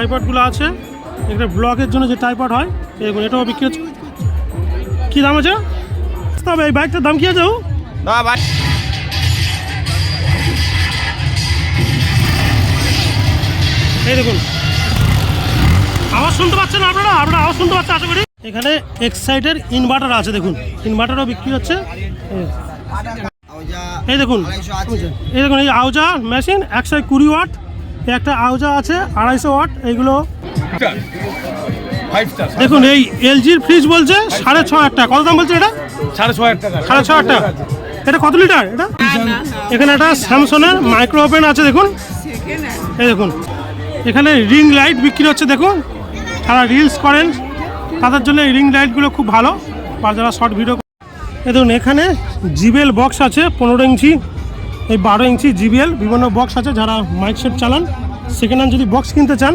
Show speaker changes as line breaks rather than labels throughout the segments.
ট্রাইপডগুলো আছে। এখানে ব্লগের জন্য যে ট্রাইপড হয় দেখুন এটাও বিক্রি হচ্ছে। কী দাম আছে? তবে এই বাইকটার দাম কি আছে ও?
না ভাই।
এই দেখুন। আওয়াজ শুনতে পাচ্ছেন আপনারা? আপনারা আওয়াজ শুনতে পাচ্ছেন আশা করি? এখানে এক্সাইটের ইনভার্টার আছে দেখুন। ইনভার্টারও বিক্রি হচ্ছে। এই। দেখুন। এই দেখুন এই আউজা মেশিন একশো কুড়ি ওয়াট একটা আউজা আছে আড়াইশো ওয়াট এইগুলো দেখুন এই এলজির ফ্রিজ বলছে সাড়ে ছ হাজার টাকা। কত দাম বলছে এটা?
সাড়ে ছ হাজার টাকা।
সাড়ে ছ হাজার টাকা। এটা কত লিটার এটা? এখানে একটা স্যামসনের মাইক্রো ওভেন আছে দেখুন। এই দেখুন এখানে রিং লাইট বিক্রি হচ্ছে দেখুন। যারা রিলস করেন। তাদের জন্য এই রিং লাইটগুলো খুব ভালো। বা যারা শর্ট ভিডিও দেখুন এখানে জিবেল বক্স আছে পনেরো ইঞ্চি। এই বারো ইঞ্চি জিবিএল বিভিন্ন বক্স আছে যারা মাইক সেট চালান। সেকেন্ড হ্যান্ড যদি বক্স কিনতে চান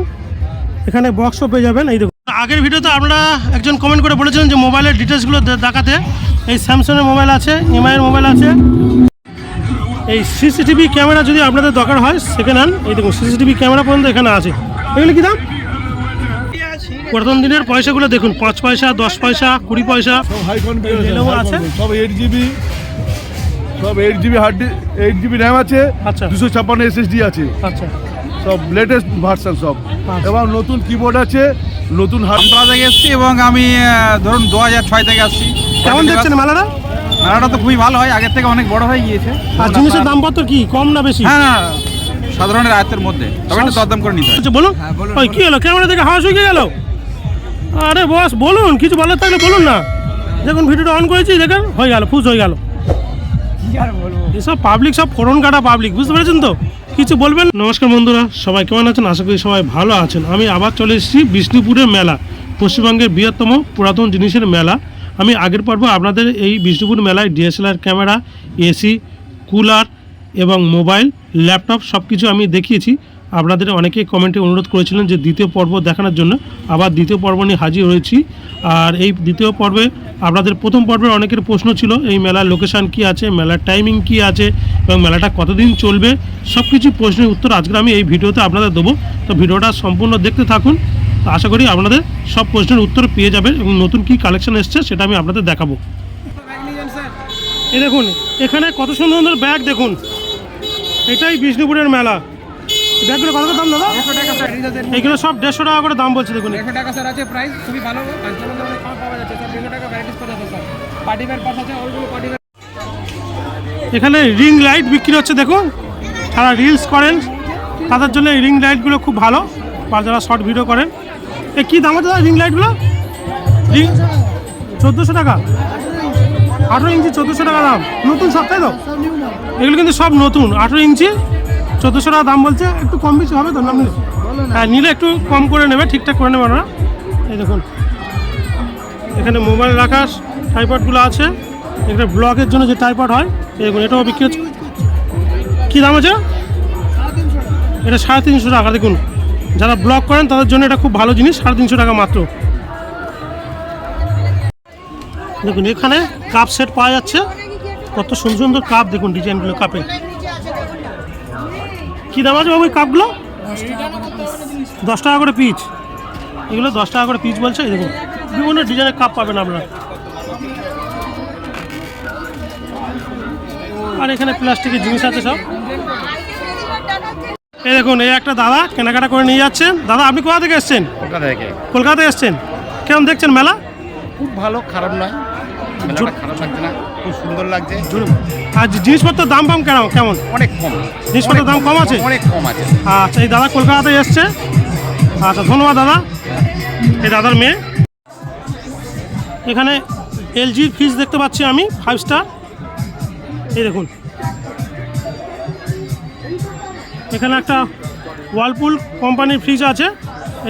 এখানে বক্সও পেয়ে যাবেন। এই দেখুন আগের ভিডিওতে আপনারা একজন কমেন্ট করে বলেছিলেন যে মোবাইলের ডিটেলসগুলো দেখাতে। এই স্যামসংয়ের মোবাইল আছে এমআইয়ের মোবাইল আছে। এই সিসিটিভি ক্যামেরা যদি আপনাদের দরকার হয় সেকেন্ড হ্যান্ড এই দেখুন সিসিটিভি ক্যামেরা পর্যন্ত এখানে আছে। এগুলো কি দাম? প্রথম দিনের পয়সাগুলো দেখুন পাঁচ পয়সা দশ পয়সা কুড়ি পয়সা। আছে?
সব এইট জিবি সব eight GB hard eight GB RAM আছে
আচ্ছা।
দুশো ছাপ্পান্ন এসএসডি আছে।
আচ্ছা।
সব লেটেস্ট ভার্সন সব।
আচ্ছা।
এবং নতুন কিবোর্ড আছে নতুন হার্ড
থেকে এসেছি এবং আমি ধরুন দু হাজার ছয় থেকে আসছি।
কেমন দেখছেন মেলাটা
মেলাটা তো খুবই ভালো হয় আগের থেকে অনেক বড় হয়ে গিয়েছে।
আর জিনিসের দামপত্র কি? কম না বেশি?
হ্যাঁ না সাধারণের আয়ত্তের মধ্যে। তবে একটু দরদাম করে নিতে
আচ্ছা বলুন।
হ্যাঁ,
ওই কি হলো? ক্যামেরা থেকে হাওয়া শুকিয়ে গেল? আরে বস বলুন কিছু বলার থাকলে বলুন না। দেখুন ভিডিওটা অন করেছি দেখেন হয়ে গেল ফুস হয়ে গেল। এসব পাবলিক সব ফোরন কাটা পাবলিক বুঝতে পেরেছেন তো? কিছু বলবেন? নমস্কার বন্ধুরা, সবাই কেমন আছেন? আশা করি সবাই ভালো আছেন। আমি আবার চলে এসেছি বিষ্ণুপুরের মেলা, পশ্চিমবঙ্গের বৃহত্তম পুরাতন জিনিসের মেলা। আমি আগের পর্ব আপনাদের এই বিষ্ণুপুর মেলায় ডিএসএলআর ক্যামেরা, এসি, কুলার এবং মোবাইল, ল্যাপটপ সব কিছু আমি দেখিয়েছি। আপনাদের অনেকেই কমেন্টে অনুরোধ করেছিলেন যে দ্বিতীয় পর্ব দেখানোর জন্য, আবার দ্বিতীয় পর্ব নিয়ে হাজির হয়েছি। আর এই দ্বিতীয় পর্বে আপনাদের প্রথম পর্বের অনেকের প্রশ্ন ছিল, এই মেলার লোকেশান কি আছে, মেলার টাইমিং কি আছে, এবং মেলাটা কতদিন চলবে? সব কিছু প্রশ্নের উত্তর আজকে আমি এই ভিডিওতে আপনাদের দেবো। তো ভিডিওটা সম্পূর্ণ দেখতে থাকুন। আশা করি আপনাদের সব প্রশ্নের উত্তর পেয়ে যাবেন এবং নতুন কি কালেকশন এসছে সেটা আমি আপনাদের দেখাবো। এই দেখুন, এখানে কত সুন্দর সুন্দর ব্যাগ দেখুন। এটাই বিষ্ণুপুরের মেলা। ব্যাগগুলো কত দাম দাদা? এইগুলো সব দেড়শো টাকা করে দাম বলছে দেখুন।
একশো টাকা স্যার আছে প্রাইস খুবই ভালো। কাস্টমার অনেক কম পাওয়া যাচ্ছে স্যার দেড়শো টাকা ভ্যারাইটিস করে আছে স্যার। পার্টি ওয়্যার পার্স আছে ওইগুলো পার্টি
এখানে রিং লাইট বিক্রি হচ্ছে দেখুন। যারা রিলস করেন। তাদের জন্য এই রিং লাইটগুলো খুব ভালো। বা যারা শর্ট ভিডিও করেন। এ কী দাম আছে রিং লাইটগুলো রিং চোদ্দোশো টাকা। আঠেরো ইঞ্চি চোদ্দোশো টাকা দাম। নতুন সব তাই তো? এগুলো কিন্তু সব নতুন। আঠেরো ইঞ্চি চোদ্দোশো টাকা দাম বলছে, একটু কম বেশি হবে তো না হ্যাঁ নিলে একটু কম করে নেবে, ঠিকঠাক করে নেবে ওরা। এই দেখুন। এখানে মোবাইল রাখার টাইপডগুলো আছে। এখানে ব্লগের জন্য যে টাইপড হয়, এই দেখুন, এটাও বিক্রি হচ্ছে। কী দাম আছে? এটা সাড়ে তিনশো টাকা, দেখুন। যারা ব্লগ করেন, তাদের জন্য এটা খুব ভালো জিনিস, সাড়ে তিনশো টাকা মাত্র। দেখুন, এখানে কাপ সেট পাওয়া যাচ্ছে। কত সুন্দর সুন্দর কাপ দেখুন ডিজাইনগুলো কাপে কী দাম আছে বাবু এই কাপগুলো? দশ টাকা করে পিচ। এগুলো দশ টাকা করে পিচ বলছে দেখুন। বিভিন্ন ডিজাইনের কাপ পাবেন আপনারা। আর এখানে প্লাস্টিকের জিনিস আছে সব। এই দেখুন এই একটা দাদা কেনাকাটা করে নিয়ে যাচ্ছেন। দাদা আপনি কোথা থেকে এসছেন?
কলকাতা থেকে।
কলকাতা এসছেন। কেমন দেখছেন মেলা?
খুব ভালো খারাপ নয়। খারাপ লাগছে না। খুব সুন্দর লাগছে।
আর জিনিসপত্রের দাম পাম কেমন কেমন?
অনেক কম।
জিনিসপত্রের দাম কম আছে?
অনেক কম আছে।
আচ্ছা এই দাদা কলকাতাতে এসছে। আচ্ছা ধন্যবাদ দাদা। এই দাদার মেয়ে। এখানে এলজির ফ্রিজ দেখতে পাচ্ছি আমি ফাইভ স্টার এই দেখুন। এখানে একটা ওয়ালপুল কোম্পানির ফ্রিজ আছে।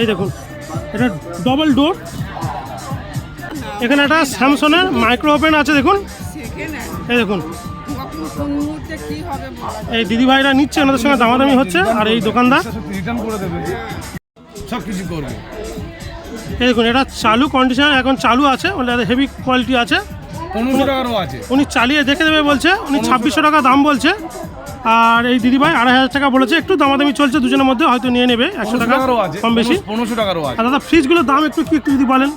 এই দেখুন। এটা ডবল ডোর এখানে একটা স্যামসনের মাইক্রো ওভেন আছে দেখুন। এই দেখুন। এই দিদি ভাইরা নিচ্ছে ওনাদের সঙ্গে দামাদামি হচ্ছে আর এই দোকানদার?
রিটার্ন করে দেবে সব কিছু করব
এই দেখুন এটা চালু কন্ডিশন এখন চালু আছে হেভি কোয়ালিটি আছে।
আছে।
উনি চালিয়ে দেখে দেবে বলছে উনি ছাব্বিশশো টাকা। দাম বলছে আর এই দিদিভাই আড়াই হাজার টাকা বলেছে একটু দামাদামি চলছে দুজনের মধ্যে হয়তো নিয়ে নেবে একশো টাকা কম বেশি।
পনেরোশো টাকারও আছে।
দাদা ফ্রিজগুলোর দাম একটু কি একটু যদি বলেন।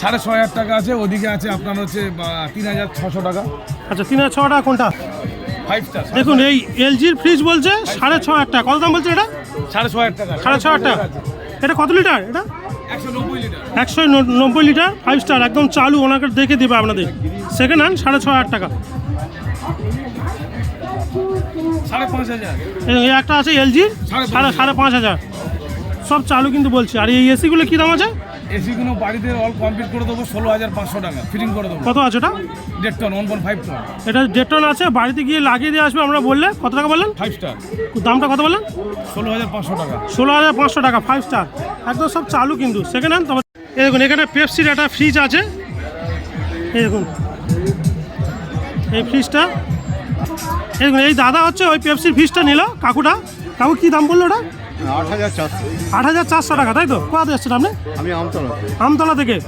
সাড়ে ছয় হাজার টাকা আছে ওদিকে আছে আপনার হচ্ছে তিন হাজার ছশো টাকা।
আচ্ছা তিন হাজার ছ টাকা কোনটা
ফাইভ স্টার
দেখুন এই এলজির ফ্রিজ বলছে সাড়ে ছ হাজার টাকা। কত দাম বলছে এটা?
সাড়ে ছয় হাজার টাকা।
সাড়ে ছ হাজার টাকা। এটা কত লিটার এটা?
একশো নব্বই লিটার।
ফাইভ স্টার একদম চালু ওনাকে দেখে দেবে আপনাদের। সেকেন্ড হ্যান্ড সাড়ে ছ হাজার টাকা। এই একটা আছে এলজি
সাড়ে পাঁচ
সাড়ে সাড়ে পাঁচ হাজার। সব চালু কিন্তু বলছি। আর এই এসিগুলো কী দাম আছে?
এসিগুলো বাড়িতে অল কমপ্লিট করে দেবো ষোলো হাজার পাঁচশো টাকা। ফিটিং করে দেবো।
কত আছে এটা
দেড় ton one point five ton
এটা দেড় টন আছে বাড়িতে গিয়ে লাগিয়ে দিয়ে আসবে আমরা বললে। কত টাকা বললেন?
ফাইভ স্টার
দামটা কত বললেন?
ষোলো হাজার পাঁচশো টাকা।
ষোলো হাজার পাঁচশো টাকা ফাইভ স্টার একদম সব চালু কিন্তু। সেকেন্ড হ্যান্ড তবে এই দেখুন এখানে পেপসির একটা ফ্রিজ আছে। এই দেখুন। এই ফ্রিজটা এই দেখুন এই দাদা হচ্ছে ওই পেপসির ফ্রিজটা নিল কাকুটা। কাকু কী দাম বলল ওটা?
আট হাজার চারশো।
আট হাজার চারশো টাকা তাই তো? কোথাতে এসছেন আপনি?
আমি আমতলা
আমতলা থেকে।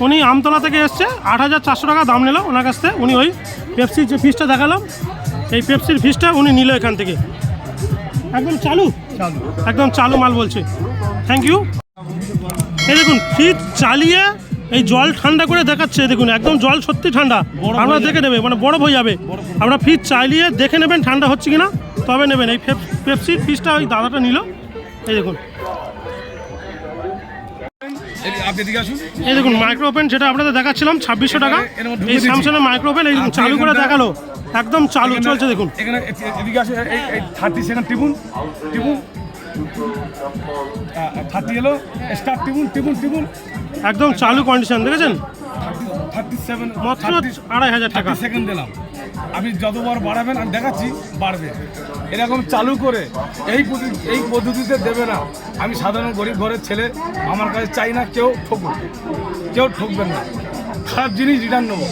উনি আমতলা থেকে এসছে আট হাজার চারশো টাকা দাম নিল ওনার কাছ থেকে। উনি ওই পেপসির যে ফিসটা দেখালাম এই পেপসির ফিসটা উনি নিল এখান থেকে। একদম চালু? একদম চালু মাল বলছে। থ্যাংক ইউ এই দেখুন ফ্রিজ চালিয়ে এই জল ঠান্ডা করে দেখাচ্ছে দেখুন একদম জল সত্যি ঠান্ডা। আপনারা দেখে নেবে মানে বরফ হয়ে যাবে। আপনারা ফ্রিজ চালিয়ে দেখে নেবেন ঠান্ডা হচ্ছে কিনা তবে নেবেন। এই পেপ- পেপসির ফ্রিজটা ওই দাদাটা নিল। এই দেখুন।
এই-
দেখুন মাইক্রো ওভেন যেটা আপনাদের দেখাচ্ছিলাম ছাব্বিশশো টাকা। এই। স্যামসাংয়ের মাইক্রো ওভেন এই চালু করে দেখাল। একদম চালু চলছে দেখুন।
এখানে এদিকে আসুন। এই এই থার্টি সেকেন্ড টিপুন। টিপুন। থার্টি এলো। স্টার্ট টিপুন টিপুন টিপুন।
একদম চালু কন্ডিশন দেখেছেন? মাত্র আড়াই হাজার টাকা।
সেকেন্ড দিলাম। আপনি যতবার বাড়াবেন আমি দেখাচ্ছি বাড়বে। এরকম চালু করে এই পদ্ধতি- এই পদ্ধতিতে দেবে না। আমি সাধারণ গরিব ঘরের ছেলে আমার কাছে চাই না কেউ ঠকুন কেউ ঠকবেন না। খারাপ জিনিস রিটার্ন নেব।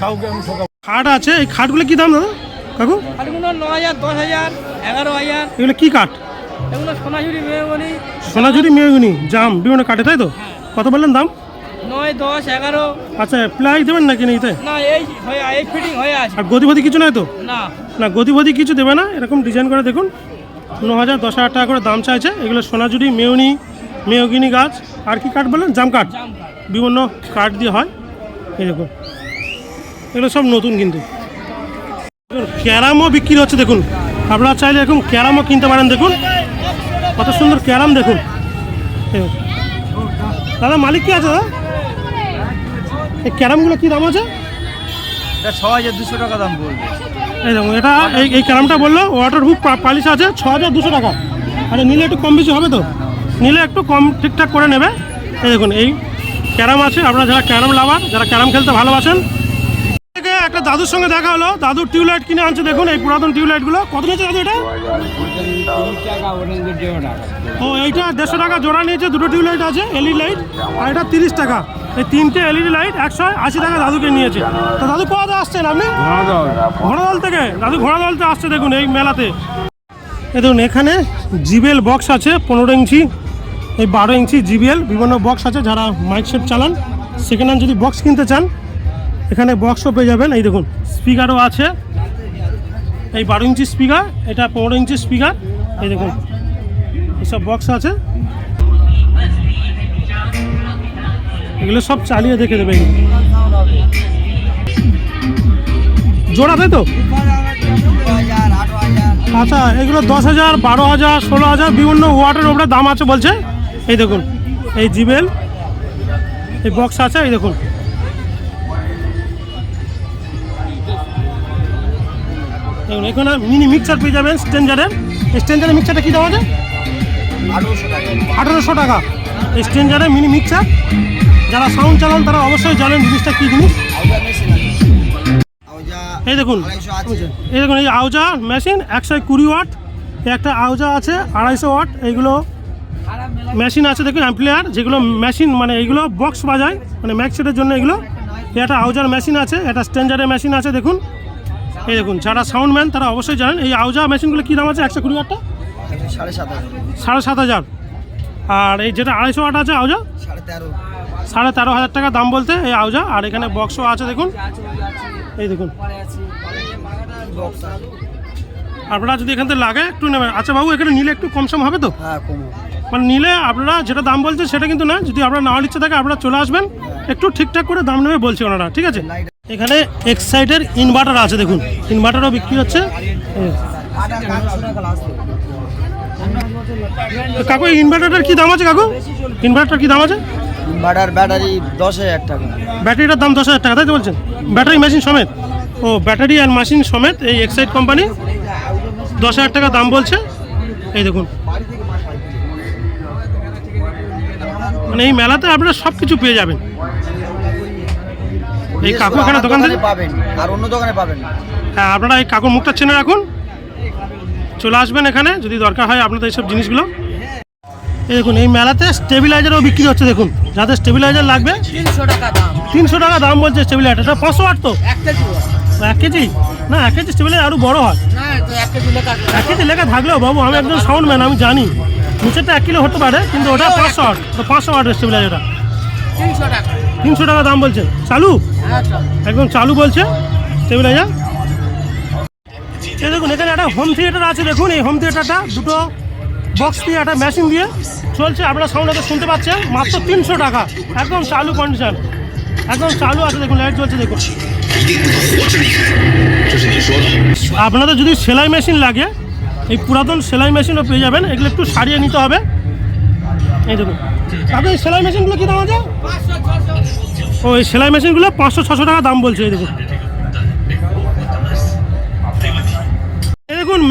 কাউকে আমি ঠকাবো
খাট আছে এই খাটগুলো কি দাম দাদা? কাকু?
খাটগুলো ন হাজার দশ হাজার এগারো হাজার।
এগুলো কি কাঠ
এগুলো সোনাঝুরি মেয়েমণি
সোনাঝুরি মেয়গুনি জাম বিভিন্ন কাঠে তাই তো? কত বললেন দাম?
নয় দশ এগারো।
আচ্ছা প্লাই দেবেন নাকি নিতে
না এই হয়ে এই ফিটিং হয়ে আছে।
আর গদিভদি কিছু নাই তো?
না।
না গদিভদি কিছু দেবে না এরকম ডিজাইন করে দেখুন। ন হাজার দশ হাজার টাকা করে দাম চাইছে। এগুলো সোনাঝুরি মেউনি মেয়গিনি গাছ আর কি কাঠ বলেন জাম কাঠ। বিভিন্ন কাঠ দিয়ে হয়। এই দেখুন। এগুলো সব নতুন কিন্তু। ক্যারামও বিক্রি হচ্ছে দেখুন। আপনারা চাইলে এরকম ক্যারামও কিনতে পারেন দেখুন। কত সুন্দর ক্যারাম দেখুন। দাদা মালিক কি আছে দাদা? এই ক্যারামগুলো কী দাম আছে?
এটা ছ হাজার দুশো টাকা দাম বলবে
এই দেখুন এটা এই এই ক্যারামটা বলল ওয়াটার প্রুফ পালিশ আছে, ছ হাজার দুশো টাকা। আরে নিলে একটু কম বেশি হবে তো? নিলে একটু কম ঠিকঠাক করে নেবে। এই দেখুন, এই ক্যারাম আছে, আপনারা যারা ক্যারাম লাভার, যারা ক্যারাম খেলতে ভালোবাসেন। থেকে একটা দাদুর সঙ্গে দেখা হলো দাদুর টিউবলাইট কিনে আনছে, দেখুন এই পুরাতন টিউবলাইটগুলো। কত নিয়েছে দাদু এটা? ও, এইটা দেড়শো টাকা জোড়া নিয়েছে, দুটো টিউবলাইট আছে এলইডি লাইট আর এটা তিরিশ টাকা। এই তিনটে এলইডি লাইট একশো আশি টাকা দাদুকে নিয়েছে। তো দাদু কোথাতে আসছেন আপনি? ঘোড়াদল। থেকে? দাদু ঘোড়াদলতে আসছে দেখুন এই মেলাতে। এই দেখুন এখানে জিবিএল বক্স আছে পনেরো ইঞ্চি। এই বারো ইঞ্চি জিবিএল বিভিন্ন বক্স আছে যারা মাইক সেট চালান। সেকেন্ড হ্যান্ড যদি বক্স কিনতে চান এখানে বক্সও পেয়ে যাবেন। এই দেখুন স্পিকারও আছে। এই বারো ইঞ্চি স্পিকার এটা পনেরো ইঞ্চি স্পিকার। এই দেখুন এইসব বক্স আছে। এগুলো সব চালিয়ে দেখে দেবে। জোড়া তাই তো? আচ্ছা এগুলো দশ হাজার বারো হাজার ষোলো হাজার বিভিন্ন ওয়াটের ওপরে দাম আছে বলছে। এই দেখুন এই জিবেল এই বক্স আছে এই দেখুন। দেখুন এখানে মিনি মিক্সার পেয়ে যাবেন স্টেঞ্জারের স্টেঞ্জারের মিক্সারটা কী দাম আছে? আঠেরোশো টাকা। স্টেঞ্জারের মিনি মিক্সার যারা সাউন্ড চালান তারা অবশ্যই জানেন জিনিসটা কী জিনিস। এই দেখুন এই দেখুন এই আউজা মেশিন একশো কুড়ি ওয়াট একটা আউজা আছে আড়াইশো ওয়াট এইগুলো মেশিন আছে দেখুন অ্যাম্পলিয়ার যেগুলো মেশিন মানে এইগুলো বক্স বাজায় মানে ম্যাক্সেটের জন্য এগুলো। একটা আউজার মেশিন আছে একটা স্ট্যান্ডার্ডের মেশিন আছে দেখুন। এই দেখুন যারা সাউন্ডম্যান তারা অবশ্যই জানেন এই আউজা মেশিনগুলো কী দাম আছে একশো কুড়ি ওয়াটটা
সাড়ে সাত হাজার।
সাড়ে সাত হাজার। আর এই যেটা আড়াইশো ওয়াট আছে আউজা?
সাড়ে তেরো।
সাড়ে তেরো হাজার টাকা দাম বলতে এই আউজা আর এখানে বক্সও আছে দেখুন। এই দেখুন। আপনারা যদি এখান থেকে লাগে একটু নেবেন। আচ্ছা বাবু এখানে নিলে একটু কম সম হবে তো?
হ্যাঁ
মানে নিলে আপনারা যেটা দাম বলছে সেটা কিন্তু না যদি আপনারা নেওয়ার ইচ্ছে থাকে আপনারা চলে আসবেন। একটু ঠিকঠাক করে দাম নেবে বলছে ওনারা ঠিক আছে? এখানে এক্সাইটের ইনভার্টার আছে দেখুন। ইনভার্টারও বিক্রি হচ্ছে। কাকু এই ইনভার্টারটার কি দাম আছে কাকু? ইনভার্টার কি দাম আছে?
ইনভার্টার ব্যাটারি দশ হাজার টাকা।
ব্যাটারিটার দাম দশ হাজার টাকা তাই তো বলছেন? ব্যাটারি মেশিন সমেত? ও ব্যাটারি আর মেশিন সমেত এই এক্সাইড কোম্পানি দশ হাজার টাকা দাম বলছে। এই দেখুন। মানে এই মেলাতে আপনারা সব কিছু পেয়ে যাবেন। এই কাকু এখানে দোকান থেকে?
পাবেন আর অন্য দোকানে পাবেন।
হ্যাঁ আপনারা এই কাকুর মুখটা চেনে রাখুন। চলে আসবেন এখানে যদি দরকার হয় আপনাদের এইসব জিনিসগুলো। এই দেখুন এই মেলাতে স্টেবিলাইজারও বিক্রি হচ্ছে দেখুন। যাদের স্টেবিলাইজার লাগবে
তিনশো টাকা দাম।
তিনশো টাকা দাম বলছে স্টেবিলাইজার এটা পাঁচশো আট তো?
এক কেজি
না এক কেজি? স্টেবিলাইজার আরও বড় হয়।
এক কেজি লেখা
থাকলেও বাবু আমি একজন সাউন্ডম্যান আমি জানি। নিচেরটা এক কিলো হতে পারে কিন্তু ওটা পাঁচশো আট। তো পাঁচশো আট স্টেবিলাইজারটা
তিনশো টাকা।
দাম বলছে। চালু?
হ্যাঁ
একদম চালু বলছে স্টেবিলাইজার দেখুন এখানে একটা হোম থিয়েটার আছে দেখুন। এই হোম থিয়েটারটা দুটো বক্স দিয়ে একটা মেশিন দিয়ে চলছে। আপনারা সাউন্ড হয়তো শুনতে পাচ্ছেন। মাত্র তিনশো টাকা। একদম চালু কন্ডিশন একদম চালু আছে। দেখুন লাইট চলছে দেখুন। আপনাদের যদি সেলাই মেশিন লাগে, এই পুরাতন সেলাই মেশিনও পেয়ে যাবেন। এগুলো একটু সারিয়ে নিতে হবে। এই দেখুন। আপনি এই সেলাই মেশিনগুলো কী দাম আছে? ও, এই সেলাই মেশিনগুলো পাঁচশো, ছশো টাকা দাম বলছে, এই দেখুন।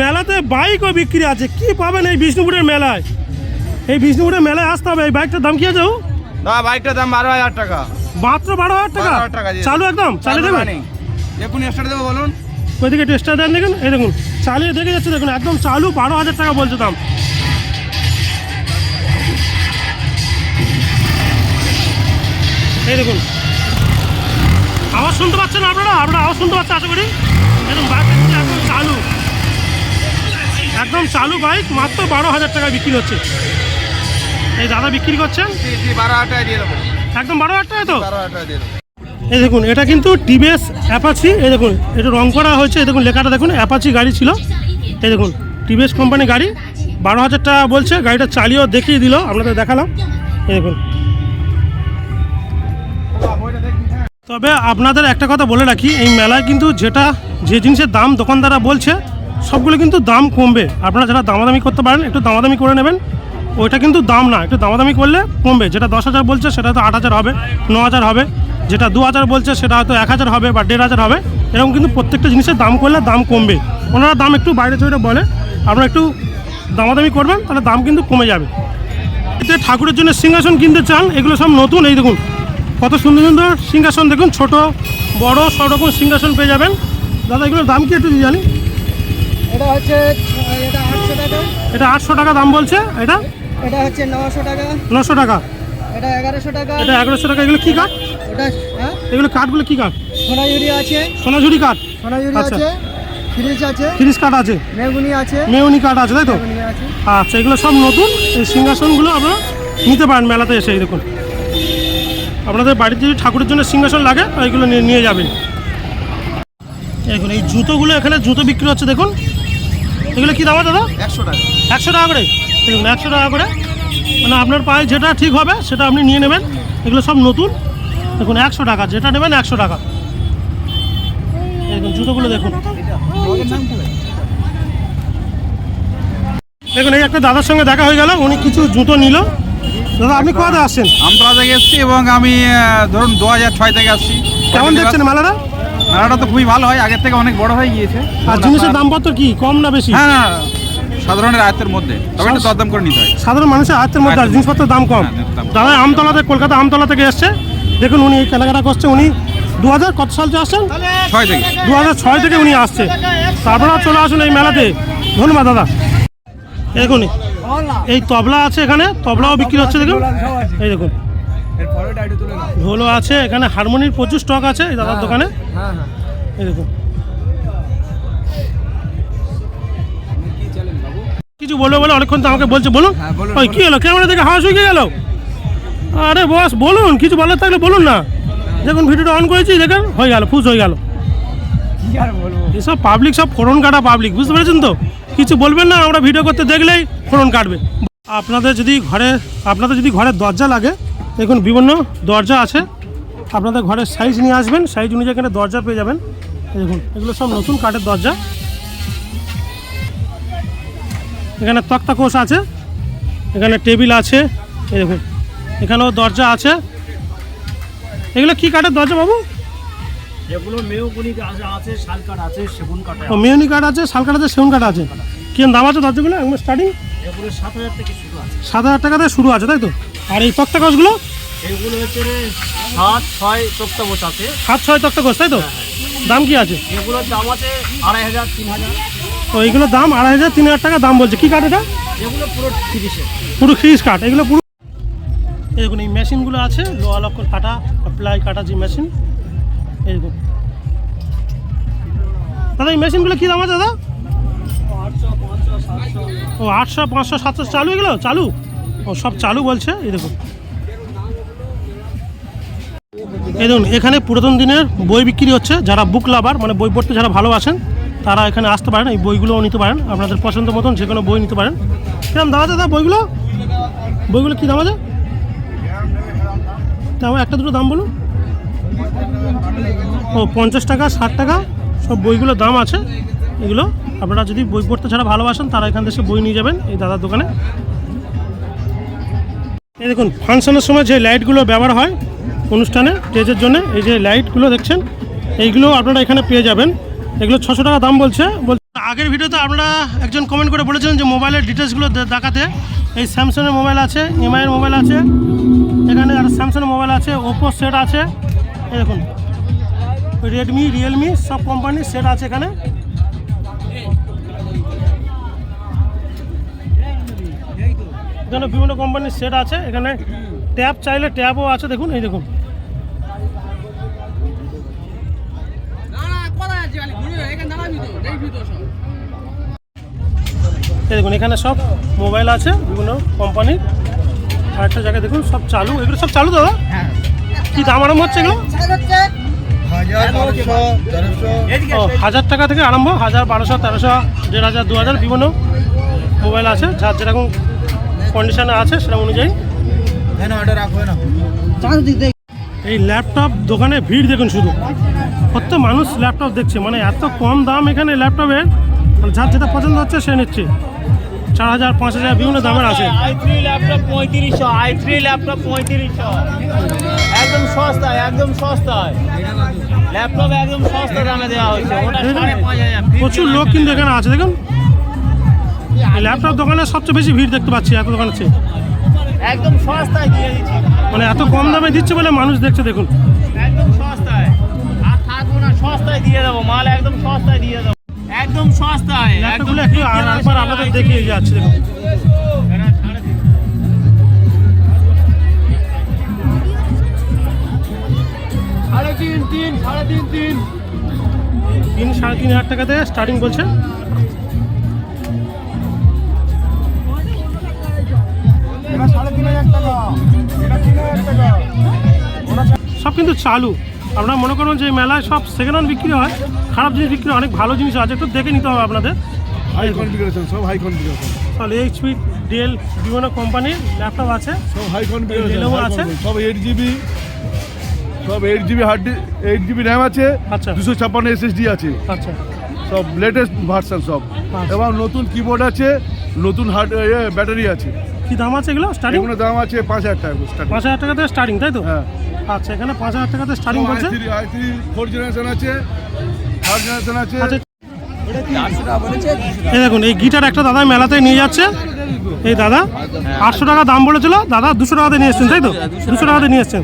মেলাতে বাইকও বিক্রি আছে। কি পাবেন এই বিষ্ণুপুরের মেলায়? এই বিষ্ণুপুরের মেলায় আসতে হবে। এই বাইকটার দাম কি আছে?
না বাইকটার দাম বারো হাজার টাকা।
মাত্র বারো হাজার টাকা?
12,000 টাকা দিয়ে
চালু একদম? চালিয়ে দেবেন?
দেখুন এক্সট্রা দেবো বলুন।
ওইদিকে টেস্টার দেন দেখুন। এই দেখুন চালিয়ে দেখে যাচ্ছে দেখুন। একদম চালু বারো হাজার টাকা বলছে দাম। এই দেখুন। আওয়াজ শুনতে পাচ্ছেন আপনারা? আপনারা আওয়াজ শুনতে পাচ্ছেন আশা করি? একদম চালু একদম চালু বাইক, মাত্র বারো হাজার টাকা বিক্রি হচ্ছে। এই দাদা বিক্রি করছেন একদম বারো হাজার টাকা তো? এই দেখুন, এটা কিন্তু টিভিএস অ্যাপাচি, এই দেখুন, এটা রং করা হয়েছে, এই দেখুন, লেখাটা দেখুন, অ্যাপাচি গাড়ি ছিল। এই দেখুন, টিভিএস কোম্পানি গাড়ি, বারো হাজার টাকা বলছে, গাড়িটা চালিয়েও দেখিয়ে দিল, আপনাদের দেখালাম। এই দেখুন। তবে আপনাদের একটা কথা বলে রাখি, এই মেলায় কিন্তু যেটা, যে জিনিসের দাম দোকানদাররা বলছে সবগুলো কিন্তু দাম কমবে। আপনারা যারা দামাদামি করতে পারেন, একটু দামাদামি করে নেবেন। ওইটা কিন্তু দাম না, একটু দামাদামি করলে কমবে। যেটা দশ হাজার বলছে, সেটা হয়তো আট হাজার হবে, ন হাজার হবে। যেটা দু হাজার বলছে, সেটা হয়তো এক হাজার হবে বা দেড় হাজার হবে। এরকম কিন্তু প্রত্যেকটা জিনিসের দাম করলে দাম কমবে। ওনারা দাম একটু বাইরে চড়ে বলে, আপনারা একটু দামাদামি করবেন, তাহলে দাম কিন্তু কমে যাবে। এতে ঠাকুরের জন্য সিংহাসন কিনতে চান, এগুলো সব নতুন। এই দেখুন, কত সুন্দর সুন্দর সিংহাসন। দেখুন, ছোট, বড়, সব রকম সিংহাসন পেয়ে যাবেন। দাদা, এগুলোর দাম কি একটু জানি?
এটা হচ্ছে এটা আটশো টাকা।
এটা আটশো টাকা দাম বলছে এটা?
এটা হচ্ছে নশো টাকা।
নশো টাকা।
এটা এগারোশো টাকা।
এটা এগারোশো টাকা এগুলো কী কাঠ?
ওটা হ্যাঁ?
এগুলো কাঠগুলো কী কাঠ?
সোনাঝুরি আছে।
সোনাঝুরি কাঠ।
সোনাঝুরি
আচ্ছা।
আছে ফ্রিজ আছে
তিরিশ কাঠ আছে।
মেগুনি আছে।
মেউনি কাঠ আছে তাই তো? আচ্ছা এগুলো সব নতুন। এই সিংহাসনগুলো আপনারা নিতে পারেন মেলাতে এসে দেখুন। আপনাদের বাড়িতে যদি ঠাকুরের জন্য সিংহাসন লাগে এগুলো নিয়ে নিয়ে যাবেন। দেখুন এই জুতোগুলো এখানে জুতো বিক্রি হচ্ছে দেখুন। এগুলো কী দাম দাদা?
একশো টাকা।
একশো টাকা করে? দেখুন একশো টাকা করে। মানে আপনার পায়ে যেটা ঠিক হবে সেটা আপনি নিয়ে নেবেন। এগুলো সব নতুন। দেখুন একশো টাকা। যেটা নেবেন একশো টাকা। দেখুন জুতোগুলো দেখুন। দেখুন এই একটা দাদার সঙ্গে দেখা হয়ে গেল। উনি কিছু জুতো নিল। দাদা আপনি কোথায় আসছেন?
আমতলা থেকে এসেছি এবং আমি ধরুন দু হাজার ছয় থেকে আসছি।
কেমন দেখছেন মেলাটা?
মেলাটা তো খুবই ভালো হয় আগের থেকে অনেক বড় হয়ে গিয়েছে।
আর জিনিসের দামপত্র কি? কম না বেশি?
হ্যাঁ না সাধারণের আয়ত্তের মধ্যে। তবে একটু দরদাম করে নিতে হয়।
সাধারণ মানুষের হাতের মধ্যে আর। জিনিসপত্রের দাম কম।
হ্যাঁ।
দাদা আমতলাতে কলকাতা আমতলা থেকে এসছে। দেখুন উনি এই কেনাকাটা করছে। উনি দু হাজার কত সাল থেকে আসছেন?
ছয় থেকে।
দু হাজার ছয় থেকে উনি আসছে। আপনারা চলে আসুন এই মেলাতে। ধন্যবাদ দাদা। দেখুন এই তবলা আছে এখানে। তবলাও বিক্রি হচ্ছে দেখুন। এই দেখুন। ঢোলও আছে এখানে হারমোনির প্রচুর স্টক আছে এই দাদার দোকানে।
হ্যাঁ হ্যাঁ।
এই দেখুন কিছু বলব বলে অনেকক্ষণ তো আমাকে বলছে বলুন। ওই কি হলো? ক্যামেরা থেকে হাওয়া শুকিয়ে গেল? আরে বস বলুন কিছু বলার থাকলে বলুন না। দেখুন ভিডিওটা অন করেছি দেখেন হয়ে গেল ফুস হয়ে গেল। এসব পাবলিক সব ফোরন কাটা পাবলিক বুঝতে পেরেছেন তো? কিছু বলবেন না আমরা ভিডিও করতে দেখলেই ফোরন কাটবে। আপনাদের যদি ঘরে আপনাদের যদি ঘরে দরজা লাগে দেখুন বিভিন্ন দরজা আছে। আপনাদের ঘরের সাইজ নিয়ে আসবেন সাইজ অনুযায়ী এখানে দরজা পেয়ে যাবেন। দেখুন এগুলো সব নতুন কাঠের দরজা। এখানে তক্তা কোষ আছে এখানে টেবিল আছে এই দেখুন এখানেও দরজা আছে। এগুলো কি কাঠের দরজা বাবু?
এগুলো গাছ আছে শাল কাঠ আছে সেগুন কাঠ
ও মেয়নি কাঠ আছে শাল কাঠ আছে সেগুন কাঠ আছে। দাম আছে দরজাগুলো? একদম স্টার্টিং
এগুলো সাত হাজার থেকে শুরু আছে
সাত হাজার টাকা থেকে শুরু আছে তাই তো? আর এই তক্তা কোষগুলো
এগুলো হচ্ছে সাত ছয় তক্তা বসাতে
সাত ছয় তক্তা তাই তো? দাম কি আছে?
এগুলোর দাম আছে আড়াই হাজার তিন হাজার।
তো এইগুলো দাম আড়াই হাজার তিন হাজার টাকা দাম বলছে। কি কাঠ এটা?
এগুলো পুরো
খিরিস কাঠ। এগুলো পুরো এই দেখুন এই মেশিনগুলো আছে লোহা লক্কর কাটা প্লাই কাটা যে মেশিন। দেখুন। দাদা এই মেশিনগুলো কী দাম আছে দাদা? ও, আটশো, পাঁচশো, সাতশো চালু এগুলো? চালু? ও, সব চালু বলছে? এই দেখুন। এই দেখুন, এখানে পুরাতন দিনের বই বিক্রি হচ্ছে। যারা বুক লাভার মানে বই পড়তে যারা ভালোবাসেন, তারা এখানে আসতে পারেন, এই বইগুলোও নিতে পারেন। আপনাদের পছন্দ মতন যে কোনো বই নিতে পারেন। কিরম দাম আছে দাদা বইগুলো? বইগুলো কী দাম আছে? তেমন একটা দুটো দাম বলুন। ও, পঞ্চাশ টাকা, ষাট টাকা, সব বইগুলোর দাম আছে। এগুলো। আপনারা যদি বই পড়তে ছাড়া ভালোবাসেন, তারা এখান থেকে বই নিয়ে যাবেন এই দাদার দোকানে। এই দেখুন, ফাংশনের সময় যে লাইটগুলো ব্যবহার হয় অনুষ্ঠানে, স্টেজের জন্য, এই যে লাইটগুলো দেখছেন, এইগুলো আপনারা এখানে পেয়ে যাবেন। এগুলো ছশো টাকা দাম বলছে। বল আগের ভিডিওতে আপনারা একজন কমেন্ট করে বলেছিলেন যে মোবাইলের ডিটেলসগুলো দেখাতে। এই স্যামসাংয়ের মোবাইল আছে এমআইয়ের মোবাইল আছে, এখানে আর স্যামসাংয়ের মোবাইল আছে ওপো সেট আছে। এই দেখুন রেডমি রিয়েলমি সব কোম্পানির সেট আছে এখানে। এখানে বিভিন্ন কোম্পানির সেট আছে এখানে ট্যাব চাইলে ট্যাবও আছে দেখুন এই দেখুন। এই দেখুন এখানে সব মোবাইল আছে বিভিন্ন কোম্পানির আরেকটা জায়গায় দেখুন সব চালু এগুলো সব চালু দাদা কি দাম আরম্ভ হচ্ছে এগুলো?
হাজার
টাকা থেকে আরম্ভ হাজার বারোশো তেরোশো দেড় হাজার দু হাজার বিভিন্ন মোবাইল আছে। যার যেরকম কন্ডিশনে আছে সেরকম অনুযায়ী। এই ল্যাপটপ দোকানে ভিড় দেখুন শুধু। কত মানুষ ল্যাপটপ দেখছে। মানে এত কম দাম এখানে ল্যাপটপের মানে যার যেটা পছন্দ হচ্ছে সে নিচ্ছে। চার হাজার পাঁচ হাজার বিভিন্ন দামের আছে।
আই থ্রি ল্যাপটপ পঁয়ত্রিশশো আই থ্রি ল্যাপটপ পঁয়ত্রিশশো। একদম সস্তায় একদম সস্তায়। ল্যাপটপ একদম সস্তা দামে দেওয়া হয়েছে। ওটা সাড়ে পাঁচ হাজার।
প্রচুর লোক কিন্তু এখানে আছে দেখুন। ল্যাপটপ দোকানে সবচেয়ে বেশি ভিড় দেখতে পাচ্ছি এত চেয়ে।
একদম সস্তায় দিয়ে দিচ্ছি।
মানে এত কম দামে দিচ্ছে বলে মানুষ দেখছে দেখুন।
একদম সস্তায়। আর থাকব না সস্তায় দিয়ে দেবো মাল একদম সস্তায় দিয়ে দেবো। একদম সস্তায়
ল্যাপটপগুলো একটু আর- একবার আপনাদের দেখিয়ে যাচ্ছে দেখুন।
সাড়ে তিন তিন সাড়ে তিন তিন।
তিন সাড়ে তিন হাজার টাকা থেকে স্টার্টিং বলছে। সব কিন্তু চালু। আপনারা মনে করুন যে মেলায় সব সেকেন্ড হ্যান্ড বিক্রি হয়। খারাপ জিনিস বিক্রি হয় অনেক ভালো জিনিস আছে। একটু দেখে নিতে হবে আপনাদের।
হাই কনফিগারেশন সব হাই কনফিগারেশন
তাহলে এইচপি ডেল বিভিন্ন কোম্পানির ল্যাপটপ আছে।
সব হাই কনফিগারেশন
আছে?
সব এইট জিবি সব eight GB hard eight GB RAM আছে।
আচ্ছা।
দুশো ছাপ্পান্ন এসএসডি আছে।
আচ্ছা।
সব লেটেস্ট ভার্সন সব।
আচ্ছা।
এবং নতুন কিবোর্ড আছে নতুন হার্ড ব্যাটারি আছে।
কি দাম আছে এগুলো? স্টার্টিং
এগুলো দাম আছে পাঁচ হাজার টাকা starting।
পাঁচ হাজার টাকা থেকে স্টার্টিং তাই তো?
হ্যাঁ।
আচ্ছা এখানে পাঁচ হাজার টাকা থেকে স্টার্টিং বলছে?
আই থ্রি ফোর জেনারেশন আছে থার্ড জেনারেশন আছে।
আচ্ছা এই দেখুন এই গিটার একটা দাদা মেলাতে নিয়ে যাচ্ছে। এই দাদা আটশো টাকা দাম বলেছিল। দাদা দুশো টাকাতে নিয়ে এসছেন তাই তো? দুশো টাকাতে নিয়ে এসছেন।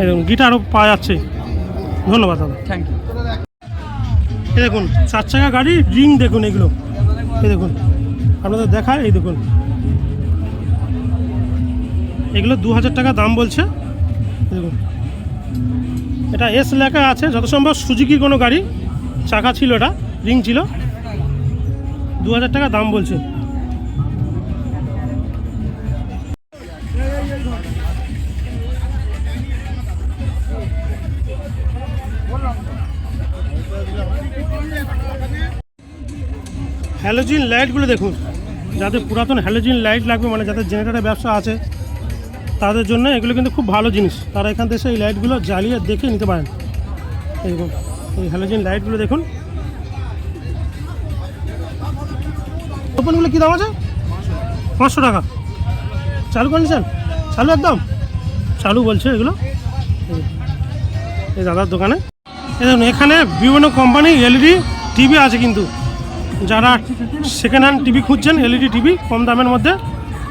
দেখুন গিটারও পাওয়া যাচ্ছে। ধন্যবাদ দাদা।
থ্যাংক ইউ
এই দেখুন চার চাকা গাড়ি রিং দেখুন এগুলো। এই দেখুন আপনাদের দেখায় এই দেখুন। এগুলো দু হাজার টাকা দাম বলছে। দেখুন। এটা এস লেখা আছে, যত সম্ভব সুজুকির কোনো গাড়ি, চাকা ছিল এটা রিং ছিল। দু হাজার টাকা দাম বলছে। হ্যালোজিন লাইটগুলো দেখুন। যাদের পুরাতন হ্যালোজিন লাইট লাগবে মানে যাদের জেনারেটারের ব্যবসা আছে তাদের জন্য এগুলো কিন্তু খুব ভালো জিনিস। তারা এখান থেকে এই লাইটগুলো জ্বালিয়ে দেখে নিতে পারেন। এই দেখুন, এই হ্যালোজিন লাইটগুলো দেখুন। ওপেনগুলো কী দাম আছে? পাঁচশো টাকা। চালু কন্ডিশন চালু একদম? চালু বলছে এগুলো। এই- দাদার দোকানে। দেখুন, এখানে বিভিন্ন কোম্পানি এলইডি টিভি আছে কিন্তু। যারা সেকেন্ড হ্যান্ড টিভি খুঁজছেন, এলইডি টিভি কম দামের মধ্যে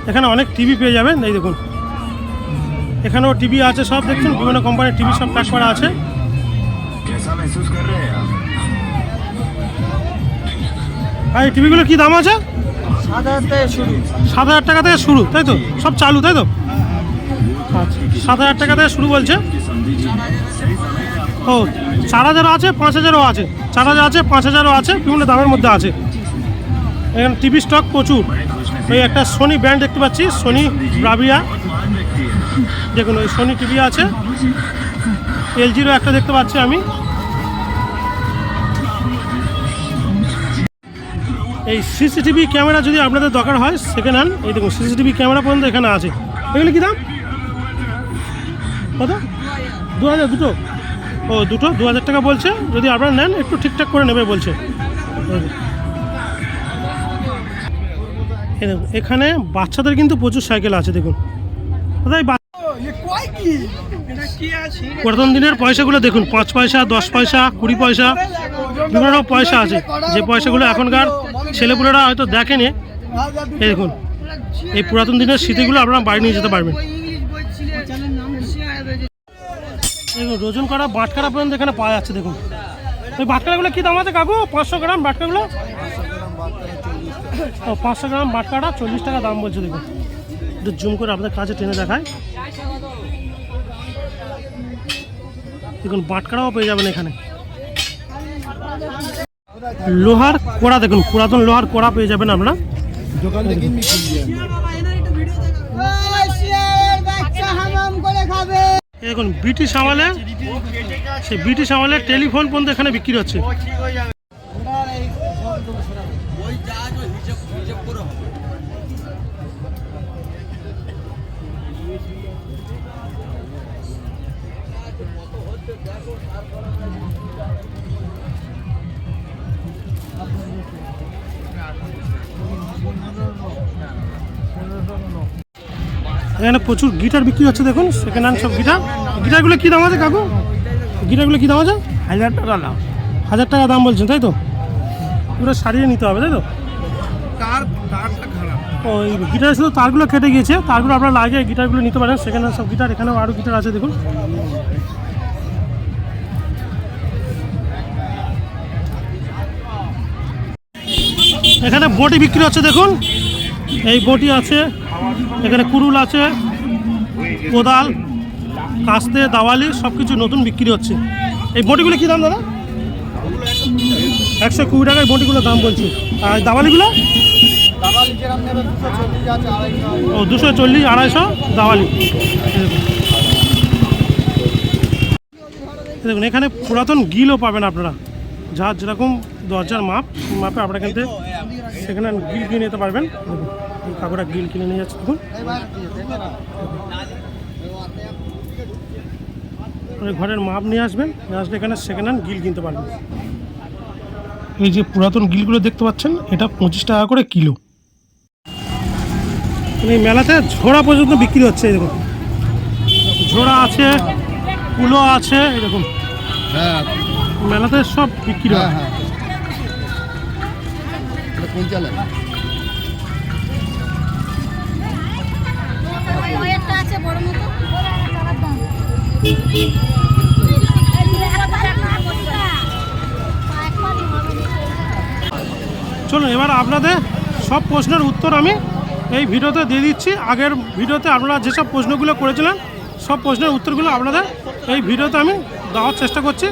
এখানে অনেক টিভি পেয়ে যাবেন। এই দেখুন এখানেও টিভি আছে সব দেখছেন বিভিন্ন কোম্পানির টিভি সব প্যাক করা আছে। আর এই টিভিগুলো কী দাম আছে? সাত হাজার টাকা থেকে শুরু তাই তো? সব চালু তাই তো? আচ্ছা সাত হাজার টাকা থেকে শুরু বলছে। ও চার হাজারও আছে পাঁচ হাজারও আছে। চার হাজার আছে পাঁচ হাজারও আছে বিভিন্ন দামের মধ্যে আছে। এখানে টিভি স্টক প্রচুর। এই একটা সোনি ব্র্যান্ড দেখতে পাচ্ছি সোনি ব্রাভিয়া দেখুন ওই সোনি টিভি আছে। এলজিরও একটা দেখতে পাচ্ছি আমি। এই সিসিটিভি ক্যামেরা যদি আপনাদের দরকার হয় সেকেন্ড হ্যান্ড এই দেখুন সিসিটিভি ক্যামেরা পর্যন্ত এখানে আছে। এগুলো কী দাম? কত? দু হাজার দুটো। ও, দুটো? দু হাজার টাকা বলছে। যদি আপনারা নেন, একটু ঠিকঠাক করে নেবে বলছে। এখানে বাচ্চাদের কিন্তু প্রচুর সাইকেল আছে, দেখুন। বা- প্রথম দিনের পয়সাগুলো দেখুন পাঁচ পয়সা দশ পয়সা কুড়ি পয়সা বিভিন্ন রকম পয়সা আছে। যে পয়সাগুলো এখনকার ছেলেপুলেরা হয়তো দেখেনি এই দেখুন এই পুরাতন দিনের স্মৃতিগুলো আপনারা বাড়ি নিয়ে যেতে পারবেন। দেখুন ওজন করা বাটকারা পর্যন্ত এখানে পাওয়া যাচ্ছে দেখুন। ওই বাটকারাগুলো কী দাম আছে কাকু? পাঁচশো গ্রাম বাটকাগুলো ও পাঁচশো গ্রাম বাটকাটা চল্লিশ টাকা দাম বলছে দেখুন। একটু জুম করে আপনাদের কাছে টেনে দেখায় দেখুন বাটকারাও পেয়ে যাবেন এখানে। লোহার কোড়া দেখুন পুরাতন লোহার কোড়া পেয়ে যাবেন আমরা দেখুন ব্রিটিশ আমলে সে ব্রিটিশ আমলে টেলিফোন পর্যন্ত এখানে বিক্রি হচ্ছে। এখানে প্রচুর গিটার বিক্রি হচ্ছে দেখুন সেকেন্ড হ্যান্ড সব গিটার। গিটারগুলো কী দাম আছে কাকু? গিটারগুলো কী দাম আছে? হাজার টাকা দাম। হাজার টাকা দাম বলছেন তাই তো? পুরো সারিয়ে নিতে হবে তাই তো?
তার তারটা খারাপ।
ওই গিটার শুধু তারগুলো কেটে গিয়েছে তারগুলো আপনারা লাগিয়ে গিটারগুলো নিতে পারেন সেকেন্ড হ্যান্ড সব গিটার এখানেও আরও গিটার আছে দেখুন। এখানে বটি বিক্রি হচ্ছে দেখুন। এই বটি আছে এখানে কুরুল আছে, কোদাল, কাস্তে, দাওয়ালি সব কিছু নতুন বিক্রি হচ্ছে। এই বটিগুলো কী দাম দাদা? একশো কুড়ি টাকায় বটিগুলোর দাম বলছি। আর দাওয়ালিগুলো? ও, দুশো চল্লিশ, আড়াইশো, দাওয়ালি। দেখুন, এখানে পুরাতন গিলও পাবেন আপনারা। যার যেরকম দরজার মাপ, মাপে আপনারা কিন্তু সেখানে গিল কিনে নিতে পারবেন। কাকুরা গিল কিনে নিয়ে যাচ্ছে দেখুন ঘরের মাপ নিয়ে আসবেন নিয়ে আসলে এখানে সেকেন্ড হ্যান্ড গিল কিনতে পারবেন। এই যে পুরাতন গিলগুলো দেখতে পাচ্ছেন এটা পঁচিশ টাকা করে কিলো। এই মেলাতে ঝোড়া পর্যন্ত বিক্রি হচ্ছে এই দেখুন। ঝোড়া আছে কুলো আছে এরকম
হ্যাঁ।
মেলাতে সব বিক্রি হয়।
আছে বড় মতো?
চলুন, এবার আপনাদের সব প্রশ্নের উত্তর আমি এই ভিডিওতে দিয়ে দিচ্ছি। আগের ভিডিওতে আপনারা যেসব প্রশ্নগুলো করেছিলেন, সব প্রশ্নের উত্তরগুলো আপনাদের এই ভিডিওতে আমি দেওয়ার চেষ্টা করছি।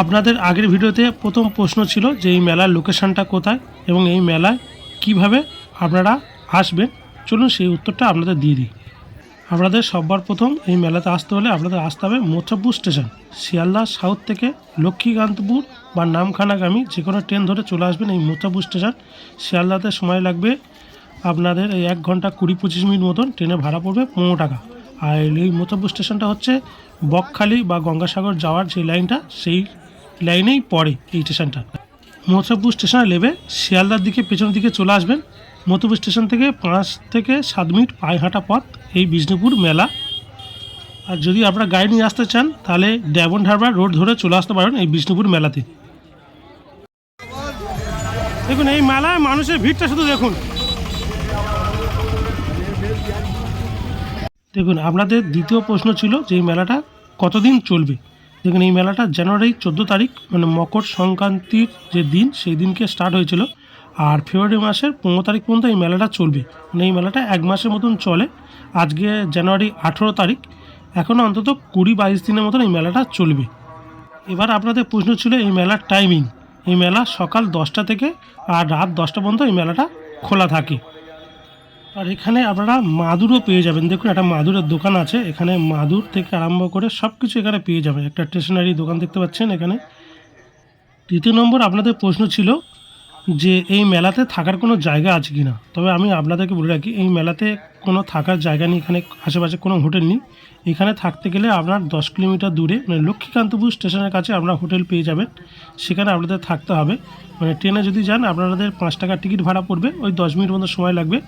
আপনাদের আগের ভিডিওতে প্রথম প্রশ্ন ছিল যে এই মেলার লোকেশানটা কোথায় এবং এই মেলায় কীভাবে আপনারা আসবেন। চলুন সেই উত্তরটা আপনাদের দিয়ে দিই। আপনাদের সবার প্রথম এই মেলাতে আসতে হলে আপনাদের আসতে হবে মোচাপুর স্টেশন। শিয়ালদা সাউথ থেকে লক্ষ্মীকান্তপুর বা নামখানাগামী যে কোনো ট্রেন ধরে চলে আসবেন এই মোচাপুর স্টেশন। শিয়ালদাতে সময় লাগবে আপনাদের এই এক ঘণ্টা কুড়ি পঁচিশ মিনিট মতন ট্রেনে ভাড়া পড়বে পনেরো টাকা। আর এই মোচাপুর স্টেশনটা হচ্ছে বকখালি বা গঙ্গাসাগর যাওয়ার যে লাইনটা, সেই লাইনেই পড়ে এই স্টেশনটা। মথুরাপুর স্টেশনে নেবে শিয়ালদার দিকে পেছনের দিকে চলে আসবেন মথুরাপুর স্টেশন থেকে পাঁচ থেকে সাত মিনিট পায়ে হাঁটা পথ এই বিষ্ণুপুর মেলা। আর যদি আপনারা গাড়ি নিয়ে আসতে চান, তাহলে ড্যাবন হারবার রোড ধরে চলে আসতে পারেন এই বিষ্ণুপুর মেলাতে। দেখুন, এই মেলায় মানুষের ভিড়টা শুধু দেখুন। দেখুন, আপনাদের দ্বিতীয় প্রশ্ন ছিল যে এই মেলাটা কতদিন চলবে? দেখুন, এই মেলাটা জানুয়ারি চোদ্দ তারিখ মানে মকর সংক্রান্তির যে দিন, সেই দিনকে স্টার্ট হয়েছিল। আর ফেব্রুয়ারি মাসের পনেরো তারিখ পর্যন্ত এই মেলাটা চলবে। মানে এই মেলাটা এক মাসের মতন চলে। আজকে জানুয়ারি আঠেরো তারিখ। এখনও অন্তত কুড়ি বাইশ দিনের মতন এই মেলাটা চলবে। এবার আপনাদের প্রশ্ন ছিল এই মেলার টাইমিং এই মেলা সকাল দশটা থেকে আর রাত দশটা পর্যন্ত এই মেলাটা খোলা থাকে। আর এখানে আপনারা মাদুরও পেয়ে যাবেন। দেখুন, একটা মাদুরের দোকান আছে। এখানে মাদুর থেকে আরম্ভ করে সব কিছু এখানে পেয়ে যাবেন। একটা স্টেশনারি দোকান দেখতে পাচ্ছেন এখানে। দ্বিতীয় নম্বর আপনাদের প্রশ্ন ছিল যে এই মেলাতে থাকার কোনো জায়গা আছে কি না তবে আমি আপনাদেরকে বলে রাখি, এই মেলাতে কোনো থাকার জায়গা নেই, এখানে আশেপাশে কোনো হোটেল নেই। এখানে থাকতে গেলে আপনার দশ কিলোমিটার দূরে মানে লক্ষ্মীকান্তপুর স্টেশনের কাছে আপনারা হোটেল পেয়ে যাবেন। সেখানে আপনাদের থাকতে হবে। মানে ট্রেনে যদি যান, আপনাদের পাঁচ টাকার টিকিট ভাড়া পড়বে, ওই দশ মিনিট মতো সময় লাগবে।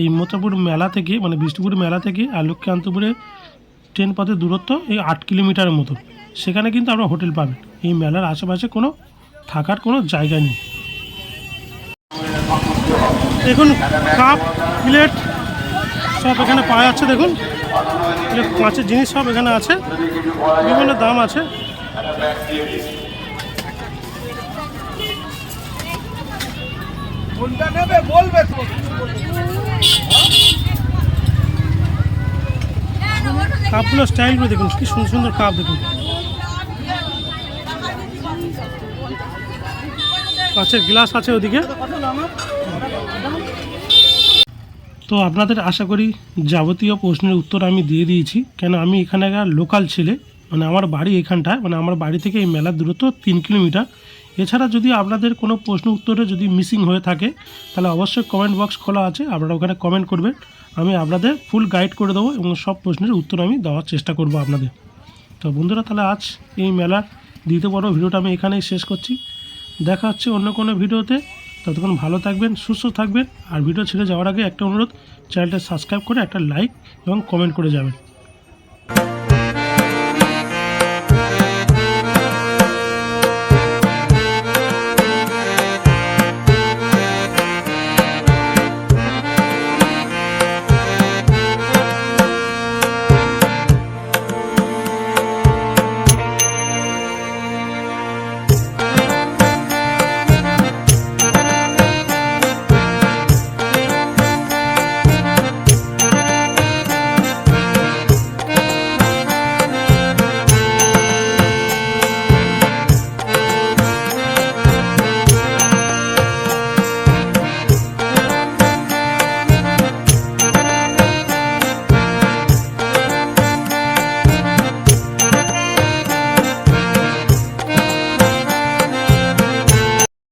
এই মোতাপুর মেলা থেকে মানে বিষ্ণুপুর মেলা থেকে আর লক্ষ্মীকান্তপুরে ট্রেন পথের দূরত্ব এই আট কিলোমিটারের মতো। সেখানে কিন্তু আপনারা হোটেল পাবেন। এই মেলার আশেপাশে কোনো থাকার কোনো জায়গা নেই। দেখুন কাপ প্লেট সব এখানে পাওয়া যাচ্ছে দেখুন। মাছের জিনিস সব এখানে আছে। বিভিন্ন দাম আছে।
বলবে
কাপগুলো স্টাইলগুলো দেখুন কি সুন্দর সুন্দর কাপ দেখুন। কাঁচের গ্লাস আছে ওদিকে। তো আপনাদের আশা করি যাবতীয় প্রশ্নের উত্তর আমি দিয়ে দিয়েছি। কেন আমি এখানকার লোকাল ছেলে মানে আমার বাড়ি এখানটায় মানে আমার বাড়ি থেকে এই মেলার দূরত্ব তিন কিলোমিটার। এছাড়া যদি আপনাদের কোনো প্রশ্ন উত্তরে যদি মিসিং হয়ে থাকে, তাহলে অবশ্যই কমেন্ট বক্স খোলা আছে, আপনারা ওখানে কমেন্ট করবেন। আমি আপনাদের ফুল গাইড করে দেবো এবং সব প্রশ্নের উত্তর আমি দেওয়ার চেষ্টা করব আপনাদের। তো বন্ধুরা, তাহলে আজ এই মেলার দ্বিতীয় বড় ভিডিওটা আমি এখানেই শেষ করছি। দেখা হচ্ছে অন্য কোনো ভিডিওতে। ততক্ষণ ভালো থাকবেন, সুস্থ থাকবেন। আর ভিডিও ছেড়ে যাওয়ার আগে একটা অনুরোধ, চ্যানেলটা সাবস্ক্রাইব করে একটা লাইক এবং কমেন্ট করে যাবেন।